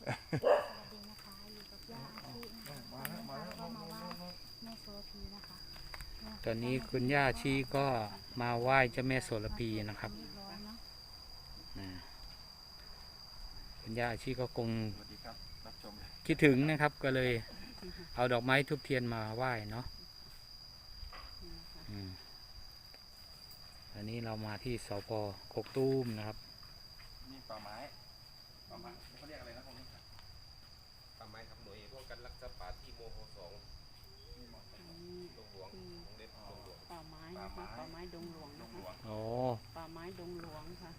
ดีนะคะอยู่กับย่าอาชีนะคะมาแล้วมาแล้วก็มาไหว้แม่โสระพีนะคะตอนนี้คุณย่าชีก็มาไหว้เจ้าแม่โสระพีนะครับเรียบร้อยเนาะอ่าคุณย่าชีก็คงสวัสดีครับ รับชมเลยคิดถึงนะครับก็เลย เอาดอกไม้ทุบเทียนมาไหว้เนาะอืมอันนี้เรามาที่สพกกตูมนะครับ นี่ป่าไม้ป่าไม้ หลวงคือวงเล็บดงหลวงป่าไม้นะคะป่าไม้ดงหลวงดนะงหลคะวงโอ้ป่าไม้ดงหลวงค่ะ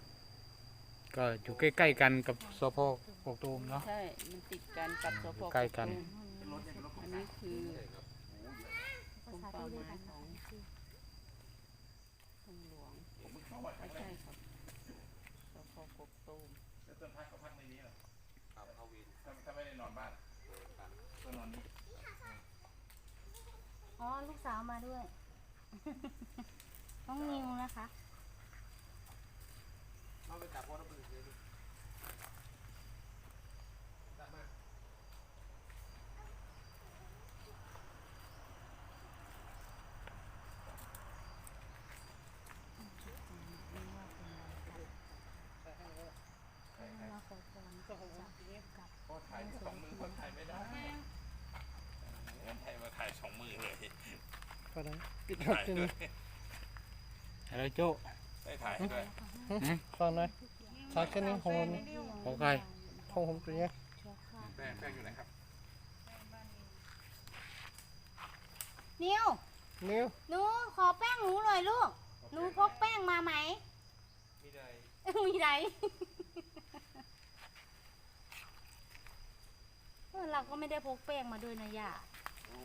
ก็อยู่ใกล้ๆกันกับสพกกตูมเนาะ ใช่ มันติดกันกับสพใกล้กัน เป็นรถเนี่ยเป็นรถขออังนนี้คือ ใช่ครับโอ้เยอะภาษาที่ด้วยกันนะคะดงหลวงผมเพิ่งเข้ามาคไม่รั้งแรใช่กครับสพกกตูมแล้วต้นพักเขาพักในนี้เหรอครับเอาวินถ้าถ้าไม่ได้นอนบ้านก็นอนนี่ อ๋อลูกสาวมาด้วย น้องนิวนะคะ เอาไปจับพ่อต้องไปเลย มาขอพรจากกับ พ่อถ่ายสองมือพ่อถ่ายไม่ได้งั้นถ่ายมาถ่ายสองมือเลย ก็ได้ปิด ถ่ายที่ด้วนี่ยอะไรโจ้ได้ถ่ายด้วยฟังหน่อยชาแค่นี้ของผมของใครของผมตัวเนี้ยเชียวค่ะแป้งแป้งอยู่ไหนครับนิวนิ้วหนูขอแป้งหนูหน่อยลูกหนูพกแป้งมาไหมไม่ได้มีไรเออเราก็ไม่ได้พกแป้งมาด้วยนะย่าโอ้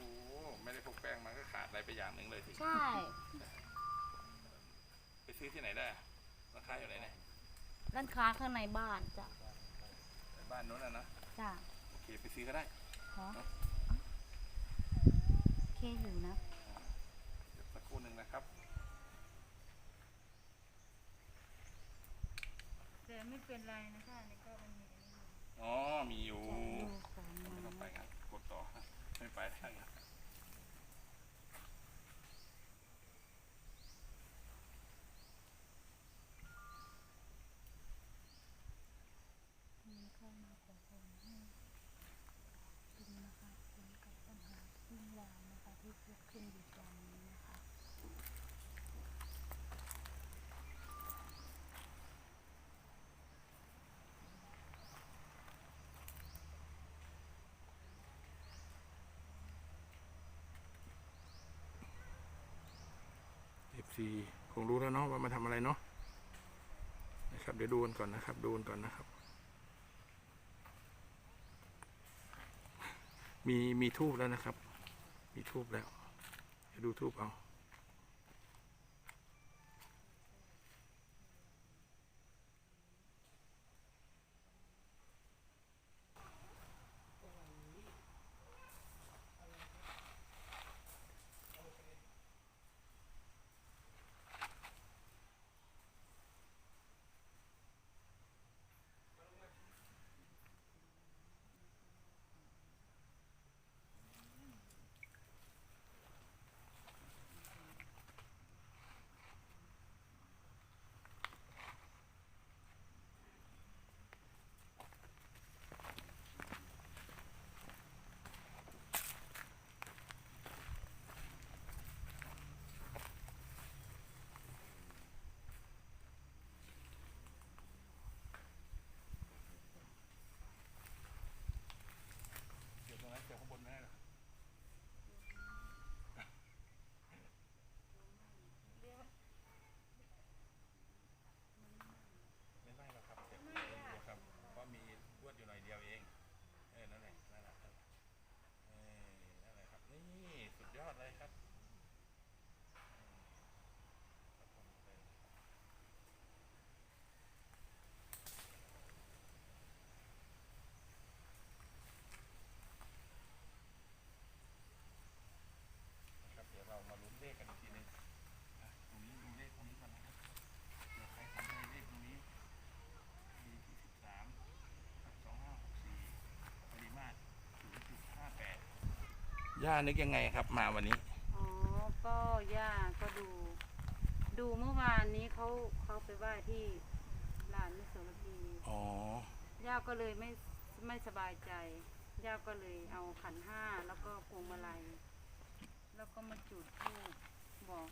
ไม่ได้พกแป้งมาก็ขาดอะไรไปอย่างหนึ่งเลยทีใช่ ไปซื้อที่ไหนได้อะราคาอยู่ไหนเนี่ยร้านค้าข้างในบ้านจ้ะบ้านโน้นน่ะนะจ้ะโอเคไปซื้อก็ได้ขอโอเคอยู่นะ เดี๋ยวสักครู่หนึ่งนะครับ แต่ไม่เป็นไรนะคะนี่ก็มันมีอันนี้อยู่ อ๋อมีอยู่ ดูของ ไม่ต้องไป มา ครับกดต่อ ไม่ไปทางนั้น เข้ามาขอพรให้เป็นนะคะเป็นกับปัญหาที่ยาวนะคะที่เกิดขึ้นอยู่ตอนนี้นะคะ เอฟ ซีคงรู้แล้วเนาะว่ามาทำอะไรเนาะนะครับเดี๋ยวดูกันก่อนนะครับ ดูกันก่อนนะครับ มีมีทูบแล้วนะครับ มีทูบแล้วเดี๋ยวดูทูบเอา เดี๋ยวตรงนั้นเดี๋ยวข้างบนไม่ได้หรอไม่ไม่หรอกครับเดี๋ยวเดี๋ยวครับ เพราะมีลวดอยู่หน่อยเดียวเอง เออ นั่นแหละนั่นแหละนั่นแหละเออนั่นแหละครับ นี่ สุดยอดเลยครับอืมครับผมเลยนะครับ เดี๋ยวเรามาลุ้นเลขกันอีกทีหนึงอะตรงนี้ดูเลขตรงนี้ก่อนนะครับเผื่อใครทำได้เลขตรงนี้ปีที่สิบสามสองห้าหกสี่ ย่านึกยังไงครับ มาวันนี้ อ๋อ ก็ย่าก็ดู ดูเมื่อวานนี้เขาเขาไปไหว้ที่ลานมิโสระพีอ๋อย่าก็เลยไม่ไม่สบายใจ ย่าก็เลยเอาขันห้าแล้วก็พวงมาลัย แล้วก็มาจุดธูปบอก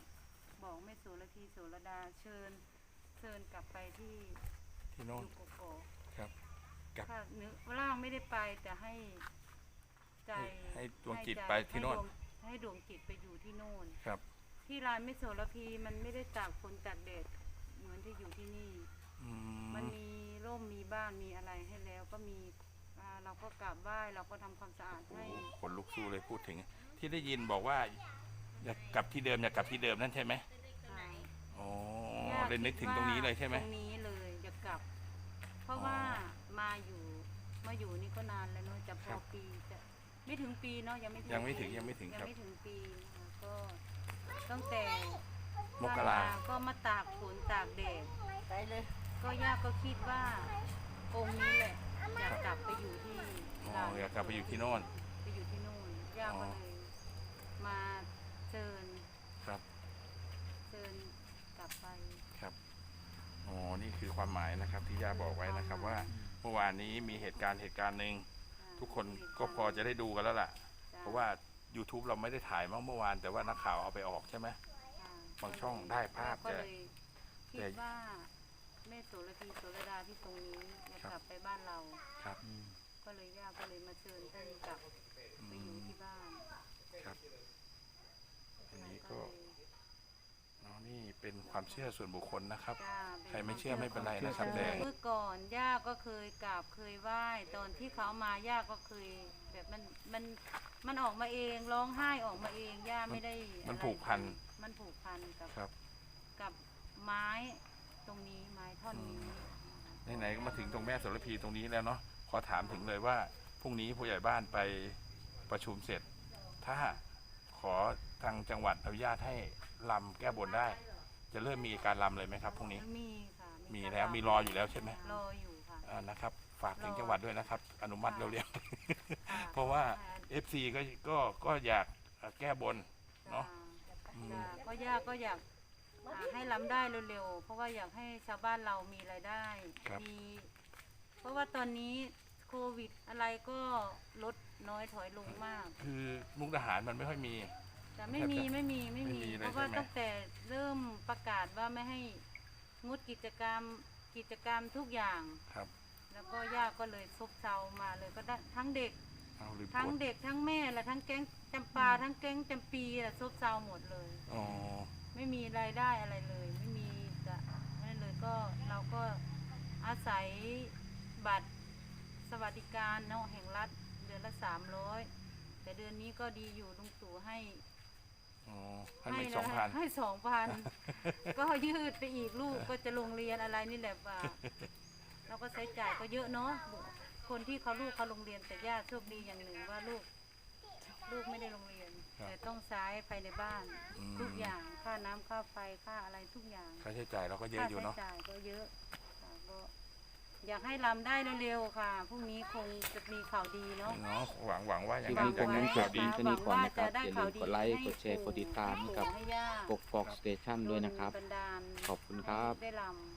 บอกแม่โสระพีโสระดาเชิญ เชิญกลับไปที่ที่โน่นยุกโกอกครับกลับถ้าเนื้อร่างไม่ได้ไปแต่ให้ ใจให้ดวงจิตให้ใจไปที่โน่นให้ดวงให้ดวงจิตไปอยู่ที่โน่น ครับ ที่ลานไม่โสระพีมันไม่ได้ตากฝนตากแดดเหมือนที่อยู่ที่นี่ อืมันมมีร่มมีบ้านมีอะไรให้แล้วก็มีอ่าเราก็กราบไหว้เราก็ทำความสะอาดให้ ขนลุกสู้เลยพูดถึง ที่ได้ยินบอกว่าอยากกลับที่เดิมอยากกลับที่เดิมนั่นใช่ไหมค่ะอ๋อย่าเลยนึกถึงตรงนี้เลยใช่ไหม ตรงนี้เลยจะกลับ เพราะอ๋อว่ามาอยู่มาอยู่นี่ก็นานแล้วเนอะจะพครัอบ ปีจะ ไม่ถึงปีเนาะยังไม่ถึงยังไม่ถึงปียังไม่ถึงยังครับไม่ถึงปีนะคะก็ตั้งแต่มกราก็มาตากฝนตากแดดไปเลย ก็ย่าก็คิดว่าองค์นี้แหละอยากกลับไปอยู่ที่อ๋อลาวอยากกลับไปอยู่ที่โน่นไปอยู่ที่นู่นย่าอ๋อก็เลยมาเชิญครับเชิญกลับไปครับอ๋อนี่คือความหมายนะครับที่ย่าบอกไว้นะครับว่าเมื่อวานนี้มีเหตุการณ์เหตุการณ์หนึ่งอ่า ทุกคนก็พอจะได้ดูกันแล้วล่ะจ้เพราะว่า YouTube เราไม่ได้ถ่ายมั้งเมื่อวาน แต่ว่านักข่าวเอาไปออกใช่ไหมอ่บางช่องได้ภาพก็แต่เลยคิดว่าแม่โสระพีโสระดาที่ตรงนี้อยากครับ กลับไปบ้านเรา ครับ ก็เลยย่าก็เลยมาเชิญท่านกลับอืไปอยู่มที่บ้านครับ อันนี้ก็ก็เลยอ๋อ นี่เป็นความเชื่อส่วนบุคคลนะครับ จ้าเป็นใครไม่เชื่อไม่เป็นไรวานะครับชื่อแต่เมื่อก่อนย่าก็เคยกราบเคยไหว้ตอนที่เขามาย่าก็เคยแบบมันมันมันออกมาเองร้องไห้ออกมาเองย่าไม่ได้มันอะไรผูกพัน มันผูกพันกับครับ กับไม้ตรงนี้ไม้ท่อนนี้ ไหนๆก็มาถึงตรงแม่โสระพีตรงนี้แล้วเนาะขอถามถึงเลยว่าพรุ่งนี้ผู้ใหญ่บ้านไปประชุมเสร็จ ถ้าขอทางจังหวัดอนุญาตให้ ลำแก้บนได้ จะเริ่มมีการลำเลยไหมครับพรุ่งนี้ มีค่ะมีแล้วมีรออยู่แล้วใช่ไหม รออยู่ค่ะ อ่านะครับ ฝากถึงจังหวัดด้วยนะครับ อนุมัติเร็วค่ะๆเพราะว่า FC ก็ก็ก็อยากแก้บนเนาะอืมจ้ะก็ย่าก็อยากอ่าให้ล้ำได้เร็วๆ เพราะว่าอยากให้ชาวบ้านเรามีรายได้ ครับ มี เพราะว่าตอนนี้โควิดอะไรก็ลดน้อยถอยลงมาก คือมุกดาหารมันไม่ค่อยมี แต่ไม่มีไม่มีไม่มี ไม่มีเลยเพราะว่าใช่ไหม ตั้งแต่เริ่มประกาศว่าไม่ให้งดกิจกรรมกิจกรรมทุกอย่าง ครับแล้วก็ย่าก็เลยซบเซามาเลยก็ได้ทั้งเด็ก เอาลืมทั้งกดเด็กทั้งแม่และทั้งแก๊งจำปาทั้งแก๊งจำปีอะซบเซาหมดเลย อ๋อไม่มีรายได้อะไรเลย ไม่มีจะนั่นเลยก็เราก็อาศัยบัตรสวัสดิการเนาะแห่งรัฐเดือนละสามร้อยแต่เดือนนี้ก็ดีอยู่ลุงตู่ให้ อ๋อให้ไม่สองพันให้สองพันก็ยืดไปอีกลูกก็จะโรงเรียนอะไรนี่แหละว่าเราก็ใช้จ่ายก็เยอะเนาะคนที่เขาลูกเขาโรงเรียนแต่ญาติโชคดีอย่างหนึ่งว่าลูก ลูกไม่ได้โรงเรียนครับแต่ต้องใช้ภายในบ้านอืมทุกอย่างค่าน้ำค่าไฟค่าอะไรทุกอย่างค่าใช้จ่ายเราก็เยอะอยู่เนาะค่าใช้จ่ายก็เยอะค่ะก็ อยากให้ลำได้เร็วๆค่ะพรุ่งนี้คงจะมีข่าวดีเนาะ เนาะหวังหวังว่าอย่างคลิปนั้นนี้จะผมมีนั้นข่าวดีแค่นี้ก่อนนะครับ อย่าลืมกดไลค์กดแชร์กดติดตามให้กับให้ปู่ให้ย่ากกอกสเตชันด้วยนะครับโดบันดาลขอบคุณครับ ได้ลำ